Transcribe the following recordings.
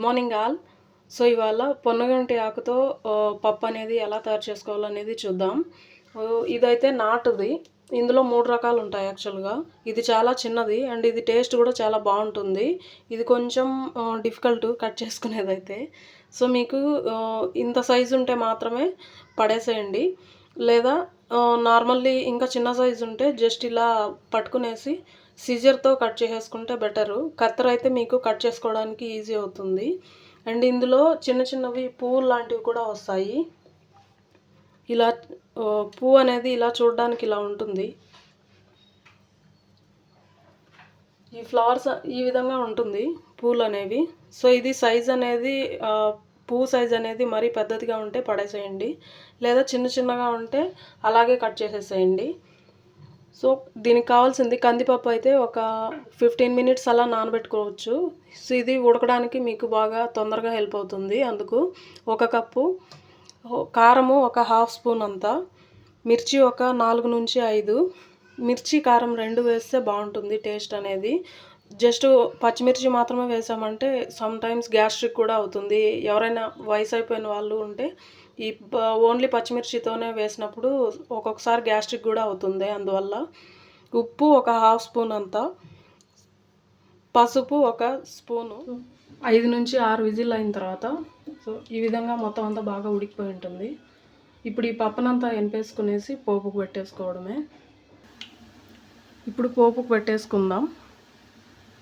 Good morning all. So ఇవాళ పొన్నగంటి ఆకుతో పప్పు అనేది ఎలా తయారు చేసుకోవాలనేది చూద్దాం. ఇదైతే నాటుది. ఇందులో మూడు రకాలు ఉంటాయి యాక్చువల్గా. ఇది చాలా చిన్నది అండ్ ఇది టేస్ట్ కూడా చాలా బాగుంటుంది. ఇది కొంచెం డిఫికల్ట్ కట్ చేసుకునేదైతే. సో మీకు ఇంత సైజు ఉంటే మాత్రమే పడేసేయండి. లేదా నార్మల్లీ ఇంకా చిన్న సైజు ఉంటే జస్ట్ ఇలా పట్టుకునేసి సిజర్తో కట్ చేసేసుకుంటే బెటరు కత్తెర అయితే మీకు కట్ చేసుకోవడానికి ఈజీ అవుతుంది. అండ్ ఇందులో చిన్న చిన్నవి పువ్వులు లాంటివి కూడా వస్తాయి. ఇలా పువ్వు అనేది ఇలా చూడడానికి ఇలా ఉంటుంది. ఈ ఫ్లవర్స్ ఈ విధంగా ఉంటుంది పూలు అనేవి. సో ఇది సైజ్ అనేది పువ్వు సైజ్ అనేది మరీ పెద్దదిగా ఉంటే పడేసేయండి. లేదా చిన్న చిన్నగా ఉంటే అలాగే కట్ చేసేసేయండి. సో దీనికి కావాల్సింది కందిపప్పు అయితే ఒక ఫిఫ్టీన్ మినిట్స్ అలా నానబెట్టుకోవచ్చు. సో ఇది ఉడకడానికి మీకు బాగా తొందరగా హెల్ప్ అవుతుంది అందుకు ఒక కప్పు కారము ఒక హాఫ్ స్పూన్ అంతా మిర్చి ఒక నాలుగు నుంచి ఐదు. మిర్చి కారం రెండు వేస్తే బాగుంటుంది టేస్ట్ అనేది. జస్ట్ పచ్చిమిర్చి మాత్రమే వేసామంటే సమ్ టైమ్స్ గ్యాస్ట్రిక్ కూడా అవుతుంది. ఎవరైనా వయసు అయిపోయిన వాళ్ళు ఉంటే ఈ ఓన్లీ పచ్చిమిర్చితోనే వేసినప్పుడు ఒక్కొక్కసారి గ్యాస్ట్రిక్ కూడా అవుతుంది. అందువల్ల ఉప్పు ఒక హాఫ్ స్పూన్ అంతా పసుపు ఒక స్పూను. ఐదు నుంచి ఆరు విజిల్ అయిన తర్వాత సో ఈ విధంగా మొత్తం అంతా బాగా ఉడికిపోయి ఉంటుంది. ఇప్పుడు ఈ పప్పునంతా ఎనిపేసుకునేసి పోపుకు పెట్టేసుకోవడమే. ఇప్పుడు పోపుకు పెట్టేసుకుందాం.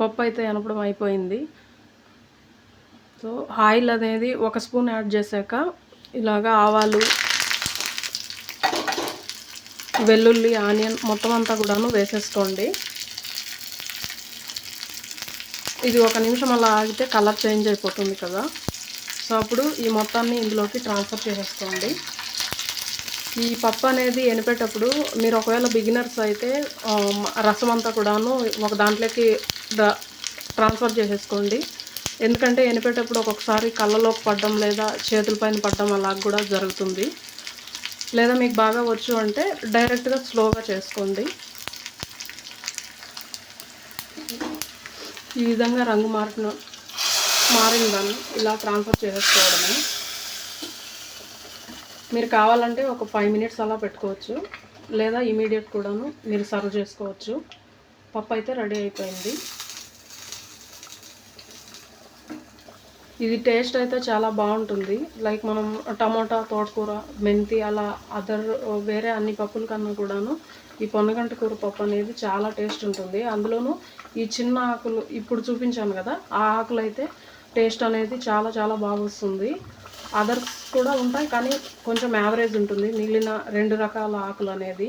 పప్పు అయితే అనపడం అయిపోయింది. సో ఆయిల్ అనేది ఒక స్పూన్ యాడ్ చేశాక ఇలాగా ఆవాలు వెల్లుల్లి ఆనియన్ మొత్తం అంతా కూడాను వేసేసుకోండి. ఇది ఒక నిమిషం అలా ఆగితే కలర్ చేంజ్ అయిపోతుంది కదా. సో అప్పుడు ఈ మొత్తాన్ని ఇందులోకి ట్రాన్స్ఫర్ చేసేసుకోండి. ఈ పప్పు అనేది ఎనిపేటప్పుడు మీరు ఒకవేళ బిగినర్స్ అయితే రసం అంతా కూడాను ఒక దాంట్లోకి ద- ట్రాన్స్ఫర్ చేసేసుకోండి. ఎందుకంటే ఎనిపేటప్పుడు ఒక్కొక్కసారి కళ్ళలోకి పడడం లేదా చేతులపైన పడడం అలా కూడా జరుగుతుంది. లేదా మీకు బాగా వచ్చు అంటే డైరెక్ట్గా స్లోగా చేసుకోండి. ఈ విధంగా రంగు మారిన మారిన దాన్ని ఇలా ట్రాన్స్ఫర్ చేసేసుకోవడమే. మీరు కావాలంటే ఒక ఫైవ్ మినిట్స్ అలా పెట్టుకోవచ్చు. లేదా ఇమీడియట్ కూడాను మీరు సర్వ్ చేసుకోవచ్చు. పప్పు అయితే రెడీ అయిపోయింది. ఇది టేస్ట్ అయితే చాలా బాగుంటుంది. లైక్ మనం టమాటా తోటకూర మెంతి అలా అదర్ వేరే అన్ని పప్పుల కన్నా కూడాను ఈ పొన్నగంట కూర పప్పు అనేది చాలా టేస్ట్ ఉంటుంది. అందులోనూ ఈ చిన్న ఆకులు ఇప్పుడు చూపించాను కదా ఆ ఆకులు అయితే టేస్ట్ అనేది చాలా చాలా బాగా వస్తుంది. అదర్స్ కూడా ఉంటాయి కానీ కొంచెం యావరేజ్ ఉంటుంది. మిగిలిన రెండు రకాల ఆకులు అనేది.